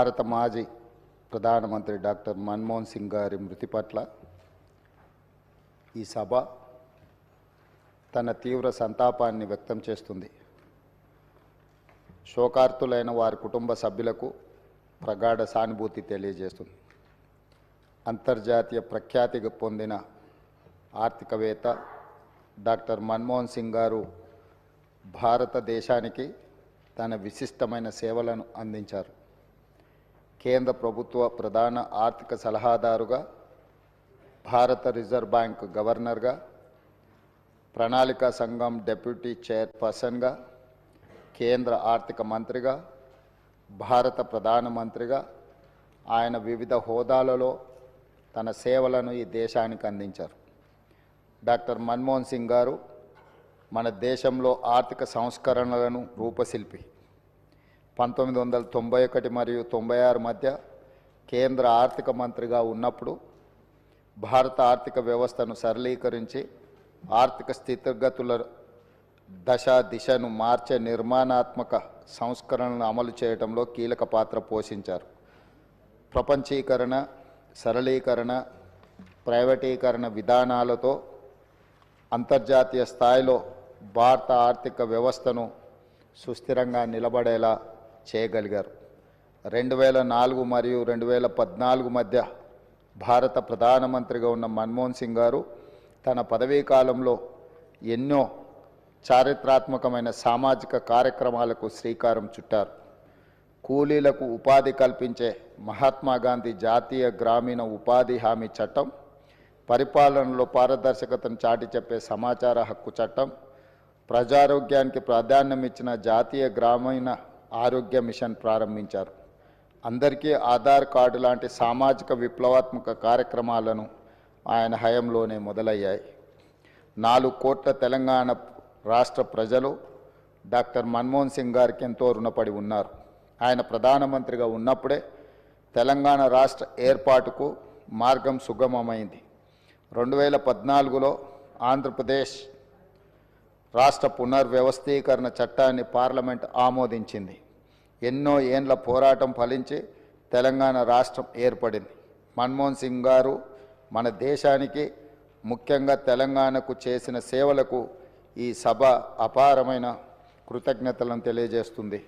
భారత మాజీ ప్రధానమంత్రి డాక్టర్ మన్మోహన్ సింగ్ గారి మృతి పట్ల ఈ సభ తన తీవ్ర సంతాపాన్ని వ్యక్తం చేస్తుంది. శోకార్తులైన వారి కుటుంబ సభ్యులకు ప్రగాఢ సానుభూతి తెలియజేస్తుంది. అంతర్జాతీయ ప్రఖ్యాతి పొందిన ఆర్థికవేత్త డాక్టర్ మన్మోహన్ సింగ్ గారు భారతదేశానికి తన విశిష్టమైన సేవలను అందించారు. కేంద్ర ప్రభుత్వ ప్రధాన ఆర్థిక సలహాదారుగా భారత రిజర్వ్ బ్యాంక్ గవర్నర్గా ప్రణాళికా సంఘం డెప్యూటీ చైర్పర్సన్గా కేంద్ర ఆర్థిక మంత్రిగా భారత ప్రధానమంత్రిగా ఆయన వివిధ హోదాలలో తన సేవలను ఈ దేశానికి అందించారు. డాక్టర్ మన్మోహన్ సింగ్ గారు మన దేశంలో ఆర్థిక సంస్కరణలను రూపశిల్పి. పంతొమ్మిది వందల తొంభై ఒకటి మరియు తొంభై ఆరు మధ్య కేంద్ర ఆర్థిక మంత్రిగా ఉన్నప్పుడు భారత ఆర్థిక వ్యవస్థను సరళీకరించి ఆర్థిక స్థితిగతుల దశ దిశను మార్చే నిర్మాణాత్మక సంస్కరణలను అమలు చేయడంలో కీలక పాత్ర పోషించారు. ప్రపంచీకరణ సరళీకరణ ప్రైవేటీకరణ విధానాలతో అంతర్జాతీయ స్థాయిలో భారత ఆర్థిక వ్యవస్థను సుస్థిరంగా నిలబడేలా చేయగలిగారు. రెండు వేల నాలుగు మరియు రెండు వేల పద్నాలుగు మధ్య భారత ప్రధానమంత్రిగా ఉన్న మన్మోహన్ సింగ్ గారు తన పదవీ కాలంలో ఎన్నో చారిత్రాత్మకమైన సామాజిక కార్యక్రమాలకు శ్రీకారం చుట్టారు. కూలీలకు ఉపాధి కల్పించే మహాత్మా గాంధీ జాతీయ గ్రామీణ ఉపాధి హామీ చట్టం పరిపాలనలో పారదర్శకతను చాటి చెప్పే సమాచార హక్కు చట్టం ప్రజారోగ్యానికి ప్రాధాన్యం ఇచ్చిన జాతీయ గ్రామీణ ఆరోగ్య మిషన్ ప్రారంభించారు. అందరికీ ఆధార్ కార్డు లాంటి సామాజిక విప్లవాత్మక కార్యక్రమాలను ఆయన హయంలోనే మొదలయ్యాయి. నాలుగు కోట్ల తెలంగాణ రాష్ట్ర ప్రజలు డాక్టర్ మన్మోహన్ సింగ్ గారికి ఎంతో రుణపడి ఉన్నారు. ఆయన ప్రధానమంత్రిగా ఉన్నప్పుడే తెలంగాణ రాష్ట్ర ఏర్పాటుకు మార్గం సుగమమైంది. రెండు వేల పద్నాలుగులో ఆంధ్రప్రదేశ్ రాష్ట్ర పునర్వ్యవస్థీకరణ చట్టాన్ని పార్లమెంట్ ఆమోదించింది. ఎన్నో ఏండ్ల పోరాటం ఫలించి తెలంగాణ రాష్ట్రం ఏర్పడింది. మన్మోహన్ సింగ్ గారు మన దేశానికి ముఖ్యంగా తెలంగాణకు చేసిన సేవలకు ఈ సభ అపారమైన కృతజ్ఞతలను తెలియజేస్తుంది.